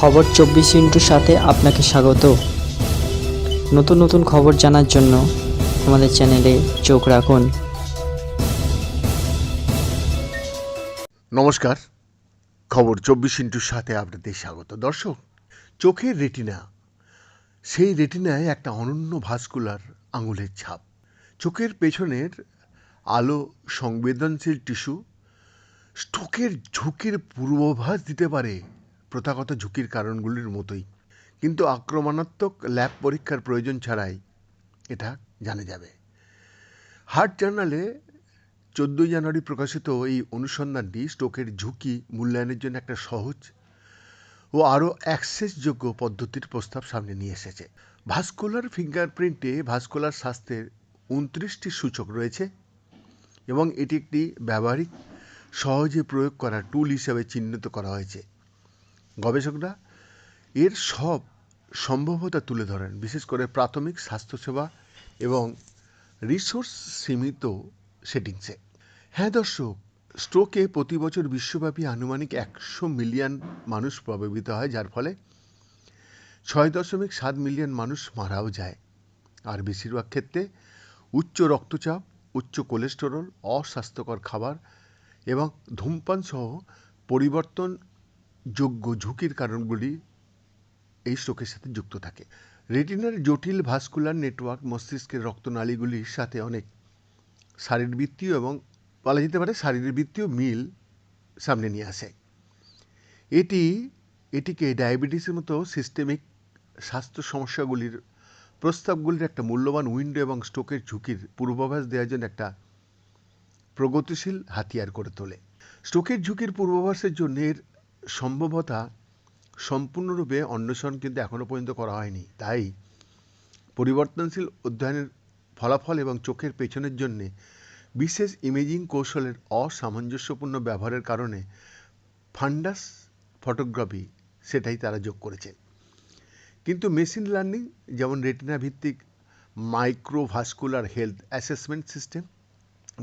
খবর চব্বিশ ইন্টুর সাথে আপনাকে স্বাগত। নতুন নতুন খবর জানার জন্য আমাদের চ্যানেলে চোখ রাখুন। নমস্কার। খবর চব্বিশ ইন্টুর সাথে আপনাদের স্বাগত। দর্শক, চোখের রেটিনা, সেই রেটিনায় একটা অনন্য ভাস্কুলার আঙুলের ছাপ। চোখের পেছনের আলো সংবেদনশীল টিস্যু, স্ট্রোকের ঝুঁকির পূর্বাভাস দিতে পারে প্রথাগত ঝুঁকির কারণগুলির মতোই। কিন্তু আক্রমণাত্মক ল্যাব পরীক্ষার প্রয়োজন ছাড়াই এটা জানা যাবে। হার্ট জার্নালে চোদ্দোই জানুয়ারি প্রকাশিত এই অনুসন্ধানটি স্ট্রোকের ঝুঁকি মূল্যায়নের জন্য একটা সহজ ও আরও অ্যাক্সেসযোগ্য পদ্ধতির প্রস্তাব সামনে নিয়ে এসেছে। ভাস্কুলার ফিঙ্গারপ্রিন্টে ভাস্কুলার স্বাস্থ্যের উনত্রিশটি সূচক রয়েছে এবং এটি একটি ব্যবহারিক, সহজে প্রয়োগ করা টুল হিসাবে চিহ্নিত করা হয়েছে। গবেষকরা এর সব সম্ভাব্যতা তুলে ধরেন, বিশেষ করে প্রাথমিক স্বাস্থ্যসেবা এবং রিসোর্স সীমিত সেটিংসে। হ্যাঁ দর্শক, স্ট্রোকে প্রতি বছর বিশ্বব্যাপী আনুমানিক একশো মিলিয়ন মানুষ প্রভাবিত হয়, যার ফলে ছয় দশমিক সাত মিলিয়ন মানুষ মারাও যায়। আর বেশিরভাগ ক্ষেত্রে উচ্চ রক্তচাপ, উচ্চ কোলেস্টেরল, অস্বাস্থ্যকর খাবার এবং ধূমপান সহ পরিবর্তনযোগ্য ঝুঁকির কারণগুলি এই স্ট্রোকের সাথে যুক্ত থাকে। রেটিনার জটিল ভাস্কুলার নেটওয়ার্ক মস্তিষ্কের রক্তনালীগুলির সাথে অনেক শারীরবৃত্তীয় এবং বলা যেতে পারে শারীরবৃত্তীয় মিল সামনে নিয়ে আসে। এটি, এটিকে ডায়াবেটিসের মতো সিস্টেমিক স্বাস্থ্য সমস্যাগুলির প্রস্তাবগুলির একটা মূল্যবান উইন্ডো এবং স্ট্রোকের ঝুঁকির পূর্বাভাস দেওয়ার জন্য একটা প্রগতিশীল হাতিয়ার করে তোলে। স্ট্রোকের ঝুঁকির পূর্বাভাসের জন্য এর সম্ভবতা সম্পূর্ণরূপে অন্বেষণ কিন্তু এখনও পর্যন্ত করা হয়নি। তাই পরিবর্তনশীল অধ্যয়নের ফলাফল এবং চোখের পেছনের জন্যে বিশেষ ইমেজিং কৌশলের অসামঞ্জস্যপূর্ণ ব্যবহারের কারণে ফান্ডাস ফটোগ্রাফি সেটাই তারা যোগ করেছে। কিন্তু মেশিন লার্নিং যেমন রেটিনা ভিত্তিক মাইক্রোভাস্কুলার হেলথ অ্যাসেসমেন্ট সিস্টেম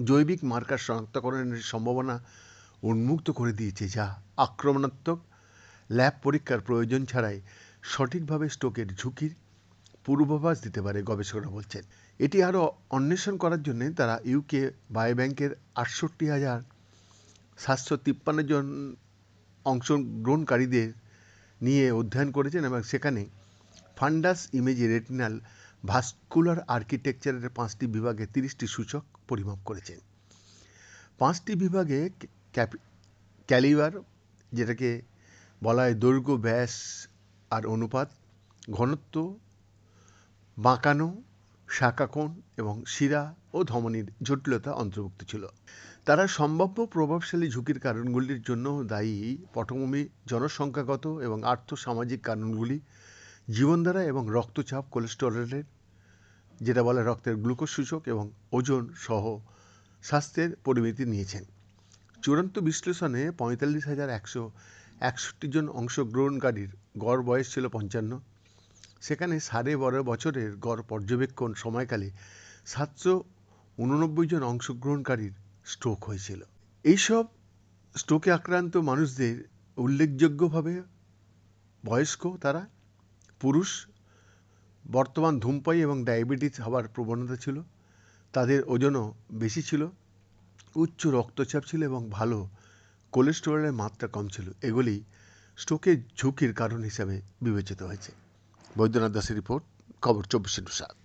জৈবিক মার্কার শনাক্তকরণের সম্ভাবনা উন্মুক্ত করে দিয়েছে, যা আক্রমণাত্মক ল্যাব পরীক্ষার প্রয়োজন ছাড়াই সঠিকভাবে স্ট্রোকের ঝুঁকির পূর্বাভাস দিতে পারে, গবেষকরা বলছেন। এটি আরও অন্বেষণ করার জন্য তারা ইউকে বায়োব্যাংকের আটষট্টি হাজার সাতশো তিপ্পান্ন জন অংশগ্রহণকারীদের নিয়ে অধ্যয়ন করেছেন এবং সেখানে ফান্ডাস ইমেজে রেটিনাল ভাস্কুলার আর্কিটেকচারের পাঁচটি বিভাগে তিরিশটি সূচক পরিমাপ করেছেন। পাঁচটি বিভাগে ক্যালিবার, যেটাকে বলা হয় দৈর্ঘ্য, ব্যাস আর অনুপাত, ঘনত্ব, বাঁকানো শাখাকোণ এবং শিরা ও ধমনীর জটিলতা অন্তর্ভুক্ত ছিল। তারা সম্ভাব্য প্রভাবশালী ঝুঁকির কারণগুলির জন্য দায়ী। পটভূমি, জনসংখ্যাগত এবং আর্থসামাজিক কারণগুলি, জীবনধারা এবং রক্তচাপ, কোলেস্টেরলের, যেটা বলে রক্তের গ্লুকোজ সূচক এবং ওজন সহ স্বাস্থ্যের পরিমিতি নিয়েছেন। চূড়ান্ত বিশ্লেষণে পঁয়তাল্লিশ হাজার একশো একষট্টি জন অংশগ্রহণকারীর গড় বয়স ছিল পঞ্চান্ন। সেখানে সাড়ে বারো বছরের গড় পর্যবেক্ষণ সময়কালে সাতশো উননব্বই জন অংশগ্রহণকারীর স্ট্রোক হয়েছিল। এইসব স্ট্রোকে আক্রান্ত মানুষদের উল্লেখযোগ্যভাবে বয়স্ক তারা, পুরুষ, বর্তমান ধূমপায়ী এবং ডায়াবেটিস হওয়ার প্রবণতা ছিল, তাদের ওজনও বেশি ছিল উচ্চ রক্তচাপ ছিল এবং ভালো কোলেস্টেরলের মাত্রা কম ছিল। এগুলি স্ট্রোকের ঝুঁকির কারণ হিসাবে বিবেচিত হয়েছে। বৈদ্যনাথ দাসের রিপোর্ট খবর চব্বিশে ইন্টু সাত।